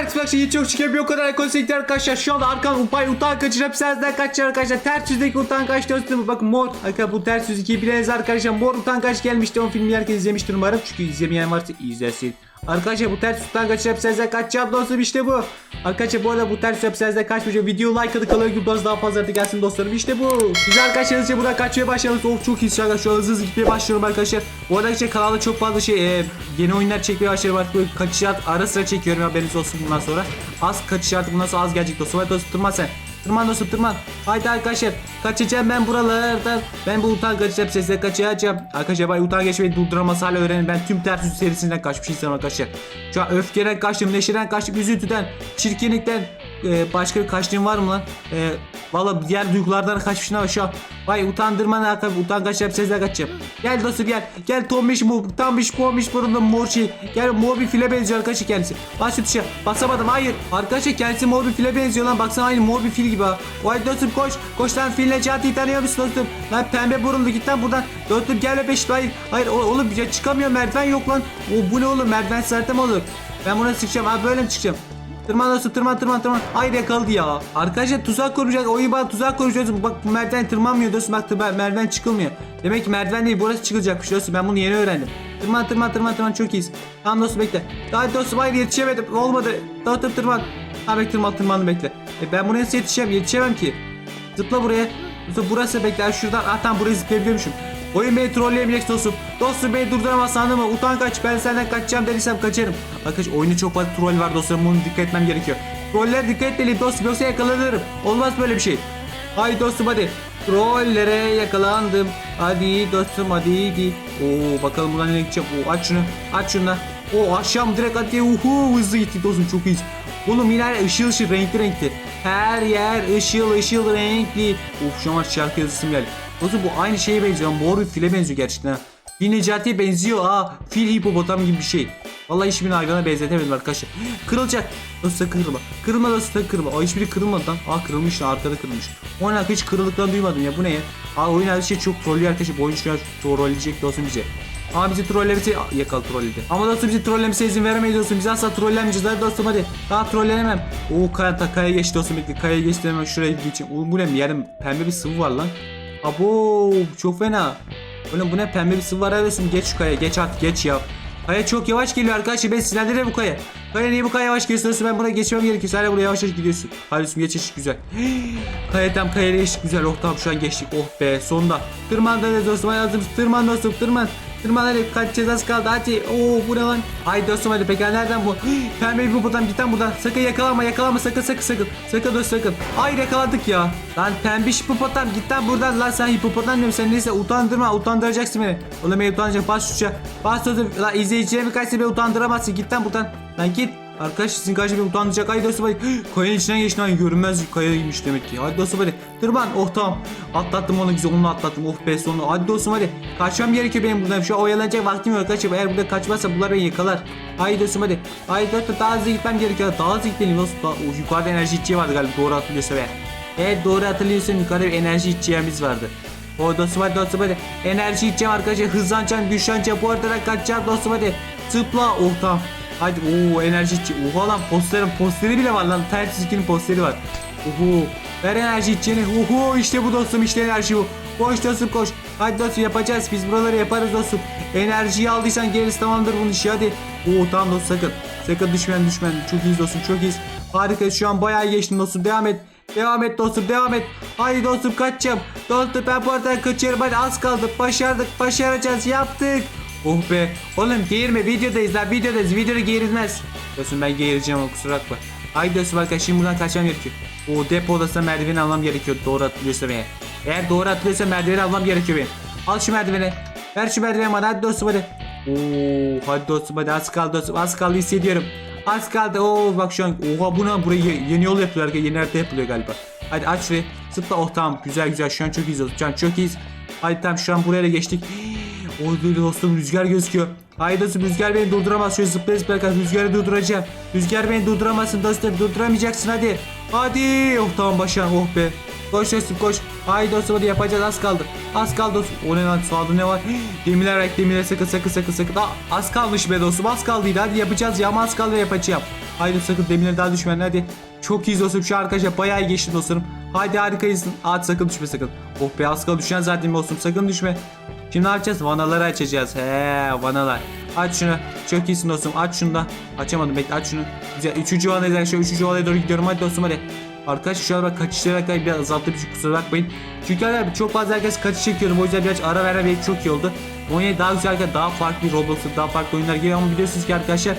Evet bak şimdi çok çıkıyor bir o kadar konsektör arkadaşlar. Şu anda arkam upay utan kaçır hapishaneden kaçır arkadaşlar. Ters yüzdeki utan kaç dostum. Bakın mor. Arkadaşlar bu ters yüz ikiyi bileniz arkadaşlar. Mor utan kaç gelmişti. O filmi herkes izlemiştir umarım. Çünkü izlemeyen varsa izlesin. Arkadaşlar bu ters utan kaçır hapishaneden kaçacağım dostum işte bu. Arkadaşlar bu arada bu ters hapishaneden kaçmayacağım. Video like adı kalır gibi daha fazla artık gelsin dostlarım. İşte bu. Güzel arkadaşlar hızlıca buradan kaçmaya başlayalım. Of çok iyi an şu an hızlı hızlı gitmeye başlıyorum arkadaşlar. Bu arada işte kanalda çok fazla şey e, yeni oyunlar çekmeye başlıyorum artık böyle kaçış ara sıra çekiyorum haberiniz olsun bundan sonra. Az kaçış artık bundan sonra az gelecek dostum. Hadi dostum tırman sen. Tırman dostum tırman. Haydi arkadaşlar kaçacağım ben buralardan. Ben bu utan kaçacağım sesle kaçacağım. Arkadaşlar ben utan geçmeyi durduramaz hala öğrenin. Ben tüm ters yüz serisinden kaçmış insanım arkadaşlar. Şu an öfkeden kaçtım, neşeden kaçtım, üzüntüden, çirkinlikten e, başka bir kaçtığım var mı lan? E, Valla diğer duygulardan şu an. Vay utandırma ne arkadaş utan kaçacağım sesle kaçacağım. Gel dostum gel. Gel tombiş bu tombiş pombiş burunlu mor şey. Gel mor bir file benziyor arkadaşlar kendisi. Bas şu tuşa. Basamadım hayır. Arkadaşlar kendisi mor bir file benziyor lan. Baksana aynı mor bir fil gibi ha. Vay dostum koş. Koş lan fil Necati'yi tanıyor musun dostum? Lan pembe burunlu git lan buradan. Dostum gel peş. Hayır. Hayır oğlum ya çıkamıyor merdiven yok lan. O bu ne oğlum merdiven zaten olur? Ben buna çıkacağım abi böyle mi çıkacağım? Tırman nasıl tırman tırman tırman. Hayır yakaladı ya. Arkadaşlar tuzak kuracak. Oyun bana tuzak kuracak. Bak merdiven tırmanmıyor dostum. Bak tırman- merdiven çıkılmıyor. Demek ki merdiven değil burası çıkılacakmış dostum. Ben bunu yeni öğrendim. Tırman tırman tırman tırman çok iyiyiz. Tamam dostum bekle. Daha dostum hayır yetişemedim. Olmadı. Dostum tırman. Ha bekle tırman tırmandım bekle. E ben buraya nasıl yetişeceğim? Yetişemem ki. Zıpla buraya. Dostum burası bekle. Şuradan. Ah tamam burayı zıplayabiliyormuşum. Oyun beni trolleyemeyecek dostum. Dostum beni durduramaz sandın mı? Utan kaç. Ben senden kaçacağım dediysem kaçarım. Arkadaş oyunda çok fazla troll var dostum. Bunu dikkat etmem gerekiyor. Troller dikkat etmeliyim dostum. Yoksa yakalanırım. Olmaz böyle bir şey. Haydi dostum hadi. Trollere yakalandım. Hadi dostum hadi. hadi. Oo bakalım buradan nereye gideceğim. Oo aç şunu. Aç şunu. Oo aşağım direkt hadi. Uhu hızlı gittik dostum çok iyiyiz. Oğlum yine ışıl ışıl renkli renkli. Her yer ışıl ışıl renkli. Of şu an şarkı yazısım geldi. Dostum bu aynı şeye benziyor. Mor bir file benziyor gerçekten. Bir Necati'ye benziyor. Aa fil hipopotam gibi bir şey. Vallahi hiçbirini hayvana benzetemedim arkadaşlar. Kırılacak. Sakın kırılma. Kırılma dostum sakın kırılma. Aa hiçbiri kırılmadı lan. Aa kırılmış lan arkada kırılmış. Oyun hiç kırıldıklarını duymadım ya. Bu ne ya? Aa oyun her şey çok trollüyor arkadaşlar. Bu oyun trolleyecek dostum bize. Ama bizi trollemesi yakal trolledi. Ama dostum bizi trollemesine izin veremeyiz dostum. Biz asla trollemeyeceğiz. Hadi dostum hadi. Daha trollenemem. Oo kaya, ta, kaya geçti dostum. Bekle. Kaya geçti hemen şuraya geçeyim. Oğlum bu ne? Yerim pembe bir sıvı var lan. Abo çok fena. Oğlum bu ne pembe bir sıvı var arıyorsun. Geç şu kaya. Geç artık geç ya. Kaya çok yavaş geliyor arkadaşlar. Ben sinirlendireyim bu kaya. Kaya niye bu kadar yavaş geliyorsun? Ben buna geçmem gerekiyor. Sen de buraya yavaş yavaş gidiyorsun. Hadi dostum geç geç güzel. Kaya tam kayaya geçtik güzel. Oh tamam şu an geçtik. Oh be sonunda. Tırman da. Hadi dostum. Tırman dostum. Tırman. Tırman hadi kaç cezası kaldı hadi. Oo bu ne lan? Haydi dostum hadi peki nereden bu? Pembe bir hipopotam git lan buradan. Sakın yakalanma yakalanma sakın sakın sakın. Sakın dostum sakın. Hayır yakaladık ya. Lan pembiş hipopotam git lan buradan lan sen hipopotam diyorum sen neyse utandırma utandıracaksın beni. Oğlum beni utandıracak bas şuşa. Bas dostum lan izleyicilerimi kaçsa beni utandıramazsın git lan buradan. Lan git. Arkadaş sizin karşı beni utandıracak. Haydi hadi. Kayanın içinden geçti lan görünmez kayaymış demek ki. Hadi dostum hadi. Tırman. Oh tamam. Atlattım onu güzel onu atlattım. Oh be sonunda. Hadi dostum hadi. Kaçmam gerekiyor benim buradan. Şu an oyalanacak vaktim yok arkadaşlar. Eğer burada kaçmazsa bunlar beni yakalar. Haydi hadi. Haydi dostum daha hızlı gitmem gerekiyor. Daha hızlı gitmeliyim. Daha, oh, yukarıda enerji içeceği vardı galiba. Doğru hatırlıyorsa be. Evet doğru hatırlıyorsun. Yukarıda bir enerji içeceğimiz vardı. O dostum hadi dostum hadi. Enerji içeceğim arkadaşlar. Hızlanacağım, güçleneceğim. Bu arada kaçacağım dostum hadi. Zıpla. Oh tamam. Hadi ooo enerji içi. Oha lan posterin posteri bile var lan. Ters çizginin posteri var. Oho. Ver enerji içeceğini. Oho işte bu dostum işte enerji bu. Koş dostum koş. Hadi dostum yapacağız. Biz buraları yaparız dostum. Enerjiyi aldıysan gerisi tamamdır bunun işi hadi. Oo tamam dostum sakın. Sakın düşmen düşmen. Çok iyiyiz dostum çok iyiyiz. Harika şu an bayağı geçtim dostum. Devam et. Devam et dostum devam et. Haydi dostum kaçacağım. Dostum ben bu aradan kaçıyorum. Hadi az kaldı. Başardık. Başaracağız. Yaptık. Oh be. Oğlum geğirme videodayız lan videodayız. Videoda geğirilmez. Dostum ben geğireceğim ama kusura bakma. Haydi dostum arkadaşlar şimdi buradan kaçmam gerekiyor. O depo odasına merdiveni almam gerekiyor. Doğru hatırlıyorsa beni. Eğer doğru hatırlıyorsa merdiveni almam gerekiyor benim. Al şu merdiveni. Ver şu merdiveni bana hadi dostum hadi. Oo hadi dostum hadi az kaldı dostum az kaldı hissediyorum. Az kaldı. Oo bak şu an oha bu ne burayı ye- yeni yol yapıyorlar. Yeni harita yapılıyor galiba. Hadi aç şurayı. Zıpla. Oh tamam güzel güzel şu an çok iyiyiz. Şu an çok iyiyiz. Hadi tamam şu an buraya da geçtik. Oh dostum rüzgar gözüküyor. Haydi dostum rüzgar beni durduramaz. Şöyle zıplaya zıplaya rüzgarı durduracağım. Rüzgar beni durduramazsın dostum. Durduramayacaksın hadi. Hadi. Oh tamam başan oh be. Koş dostum koş. Haydi dostum hadi yapacağız az kaldı. Az kaldı dostum. O ne lan sağda ne var? Demirler ayak demirler sakın sakın sakın sakın. Aa, az kalmış be dostum az kaldıydı. Hadi yapacağız ya ama az kaldı yapacağım. Haydi sakın demirlere daha düşmeyin hadi. Çok iyiyiz dostum şu arkadaşlar bayağı geçti dostlarım. Hadi harikayız. Hadi sakın düşme sakın. Oh be az kaldı düşen zaten dostum sakın düşme. Şimdi ne yapacağız? Vanaları açacağız. He vanalar. Aç şunu. Çok iyisin dostum. Aç şunu da. Açamadım bekle aç şunu. Güzel. Üçüncü vanaya şu üçüncü vanaya doğru gidiyorum. Hadi dostum hadi. Arkadaşlar şu an bak kaçışlara kadar biraz azalttım şu kusura bakmayın. Çünkü abi çok fazla herkes kaçış çekiyorum. O yüzden biraz ara vermem benim çok iyi oldu. Oynaya daha güzel daha farklı Roblox'ta daha farklı oyunlar geliyor ama biliyorsunuz ki arkadaşlar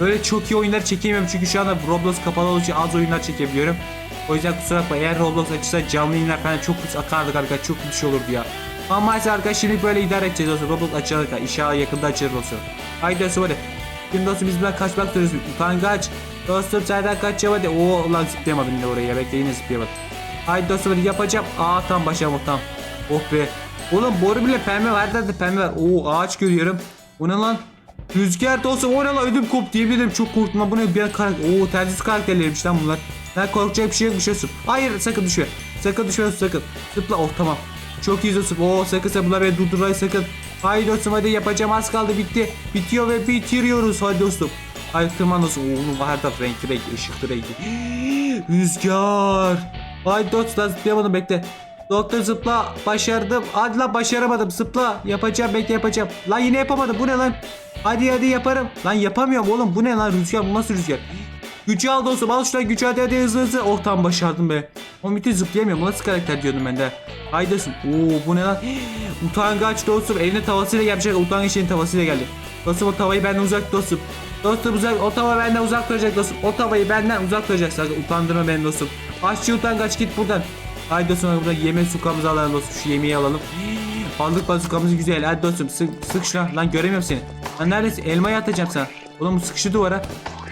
Öyle çok iyi oyunlar çekemiyorum çünkü şu anda Roblox kapalı olduğu için az oyunlar çekebiliyorum. O yüzden kusura bakma eğer Roblox açılsa canlı yayınlar falan çok pis akardık arkadaşlar çok bir şey olurdu ya. Ama maalesef arkadaşlar şimdi böyle idare edeceğiz dostum. Roblox açılana kadar inşallah yakında açılır dostum. Haydi dostum hadi. Şimdi dostum biz buradan kaçmak istiyoruz. Utangaç. Dostum senden kaçacağım hadi. Oo lan zıplayamadım yine oraya bekle yine zıplayamadım. Haydi dostum hadi yapacağım. Aa tam başaramadım tam. Oh be. Oğlum boru bile pembe var da pembe var. Oo ağaç görüyorum. O ne lan? Rüzgar olsa o ne lan ödüm kop diyebilirim çok korktum lan bu ne bir karakter ooo tercih karakterleriymiş lan bunlar ben korkacak bir şey yok bir şey hayır sakın düşme sakın düşme sakın zıpla oh tamam çok iyi dostum oo sakın sakın beni durdurayım sakın. Haydi dostum hadi yapacağım. Az kaldı bitti. Bitiyor ve bitiriyoruz. Hadi dostum. Haydi tırman dostum oğlum her taraf renkli renkli ışıklı renkli. Rüzgar. Haydi dostum zıplayamadım bekle. Doktor zıpla. Başardım. Hadi lan başaramadım. Zıpla. Yapacağım bekle yapacağım. Lan yine yapamadım. Bu ne lan? Hadi hadi yaparım. Lan yapamıyorum oğlum. Bu ne lan? Rüzgar bu nasıl rüzgar? Gücü al dostum al şuna gücü hadi hadi hızlı hızlı. Oh tam başardım be. O müthiş zıplayamıyorum. Nasıl karakter diyordum ben de. Haydi dostum. Oo bu ne lan? Utangaç dostum eline tavasıyla gelmiş. Utangaç elin tavasıyla geldi. Dostum o tavayı benden uzak dostum. Dostum uzak o tava benden uzak duracak dostum. O tavayı benden uzak duracak. Sakın utandırma beni dostum. Aşçı utangaç git buradan. Haydi dostum burada yeme sukamızı alalım dostum. Şu yemeği alalım. Aldık bazukamızı güzel. Hadi dostum sık, sık şuna. Lan göremiyorum seni. Lan neredesin? Elmayı atacağım sana. Oğlum bu sıkışı duvara.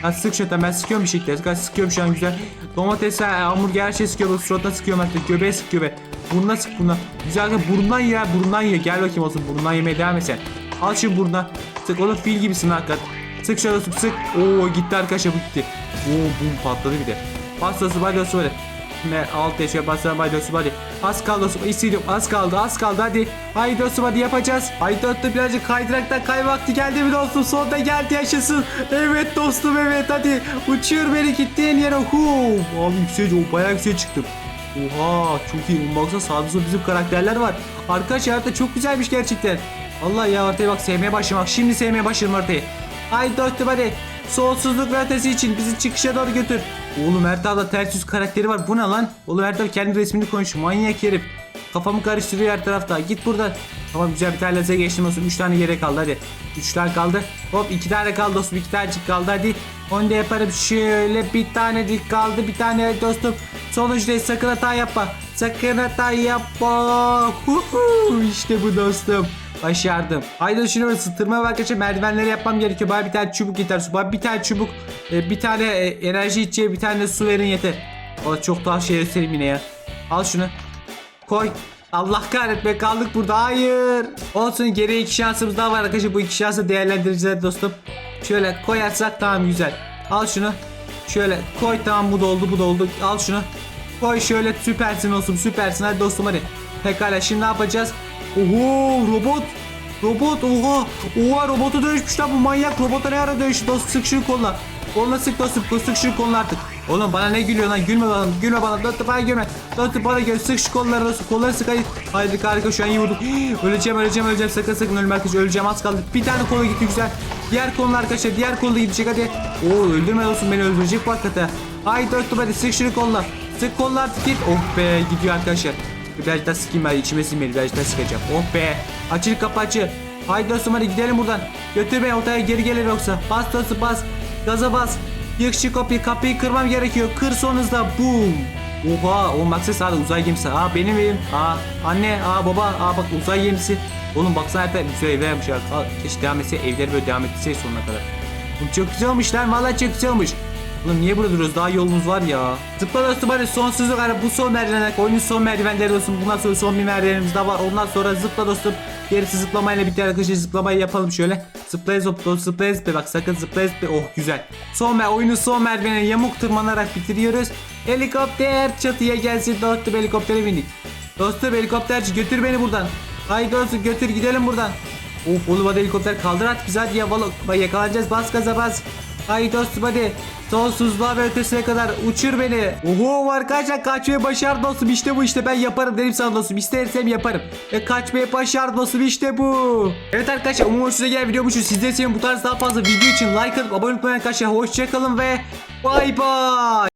Ha sık şuradan ben sıkıyorum bir şekilde. Sık sıkıyorum şu an güzel. Domates, hamburger her şey sıkıyor. Bu suratına sıkıyorum artık. Göbeğe sıkıyor be. Burnuna sık burnuna. Güzel burundan ye burundan ye. Gel bakayım olsun burundan yemeye devam et sen. Al şu burnuna. Sık oğlum fil gibisin hakikat. Sık şöyle sık sık. Oo gitti arkadaşlar bu gitti. Oo bum patladı bir de. Pastası balyası öyle. Ne alt yaşıyor basar bay dostum hadi. Az kaldı dostum istiyorum az kaldı az kaldı hadi. Haydi dostum hadi yapacağız. Haydi dostum birazcık kaydıraktan kay vakti geldi mi dostum sonunda geldi yaşasın. Evet dostum evet hadi. Uçuyor beni gittiğin yere. Hu. Abi yükseğe o bayağı yükseğe çıktım. Oha çok iyi. Baksana sağda solda bizim karakterler var. Arkadaşlar harita çok güzelmiş gerçekten. Allah ya haritaya bak sevmeye başladım. Bak şimdi sevmeye başladım haritayı. Haydi dostum hadi. Sonsuzluk ötesi için bizi çıkışa doğru götür. Oğlum Erdal'da ters yüz karakteri var. Bu ne lan? Oğlum Erdal kendi resmini koymuş. Manyak herif. Kafamı karıştırıyor her tarafta. Git buradan. Tamam güzel bir tane lazer geçtim olsun. 3 tane yere kaldı hadi. 3 tane kaldı. Hop 2 tane kaldı dostum. 2 tanecik kaldı hadi. Onu da yaparım. Şöyle bir tane dik kaldı. Bir tane dostum. Sonuçta sakın hata yapma. Sakın hata yapma. Huhu. İşte bu dostum. Başardım. Haydi düşünüyorum ısıtırma var arkadaşlar merdivenleri yapmam gerekiyor. Bana bir tane çubuk yeter su. Bana bir tane çubuk, e, bir tane e, enerji içeceği, bir tane de su verin yeter. O çok daha şey göstereyim yine ya. Al şunu. Koy. Allah kahretme kaldık burada. Hayır. Olsun geriye iki şansımız daha var arkadaşlar. Bu iki şansı değerlendireceğiz dostum. Şöyle koyarsak tamam güzel. Al şunu. Şöyle koy tamam bu doldu bu doldu. Al şunu. Koy şöyle süpersin dostum süpersin. Hadi dostum hadi. Pekala şimdi ne yapacağız? Oho robot. Robot oha. Oha robotu dönüşmüş lan bu manyak. Robota ne ara dönüştü dostum sık şunu koluna. Koluna sık dostum sık şunu koluna artık. Oğlum bana ne gülüyor lan gülme bana gülme bana dostum bana gülme. Dostum bana gül sık şu kolları dostum kolları sık hadi. Haydi harika şu an iyi vurduk. öleceğim öleceğim öleceğim sakın sakın ölme arkadaşlar öleceğim az kaldı. Bir tane kolu gitti güzel. Diğer kolun arkadaşlar diğer kolu da gidecek hadi. Oo öldürme dostum beni öldürecek bu hakikaten. Haydi dostum hadi sık şunu koluna. Sık artık git. Oh be gidiyor arkadaşlar. Birazcık daha sıkayım ben içime sinmeli birazcık daha sıkacağım. Oh be. Açıl kapı açı. Haydi dostum hadi gidelim buradan. Götür beni ortaya geri gelir yoksa. Bas dostum bas. Gaza bas. Yık şu kapıyı kapıyı kırmam gerekiyor. Kır son hızla. Boom. Oha o baksana sağda uzay gemisi. Aa benim evim. Aa anne aa baba aa bak uzay gemisi. Oğlum baksana hatta güzel evler yapmış. Aa, keşke devam etse evleri böyle devam etse sonuna kadar. Oğlum çok güzel olmuş lan vallahi çok güzel olmuş. Oğlum niye burada duruyoruz? Daha yolumuz var ya. Zıpla dostum hadi sonsuzluk hani bu son merdivenler. Oyunun son merdivenleri dostum. Bundan sonra son bir merdivenimiz daha var. Ondan sonra zıpla dostum. Gerisi zıplamayla bitti arkadaşlar. Zıplamayı yapalım şöyle. Zıplaya zıpla zıplaya zıpla. Bak sakın zıplaya zıpla. Oh güzel. Son mer oyunun son merdivenine yamuk tırmanarak bitiriyoruz. Helikopter çatıya gelsin dostum helikoptere bindik. Dostum helikopterci götür beni buradan. Haydi dostum götür gidelim buradan. Of oğlum hadi helikopter kaldır at bizi hadi ya valla yakalanacağız bas gaza bas. Haydi dostum hadi. Sonsuzluğa ve ötesine kadar uçur beni. Oho arkadaşlar kaçmayı başardım dostum. İşte bu işte ben yaparım dedim sana dostum. İstersem yaparım. Ve kaçmayı başardım dostum işte bu. Evet arkadaşlar umarım hoşunuza gelen video bu. Sizleri seviyorum. Bu tarz daha fazla video için like atıp abone olmayı arkadaşlar. Hoşçakalın ve bay bay.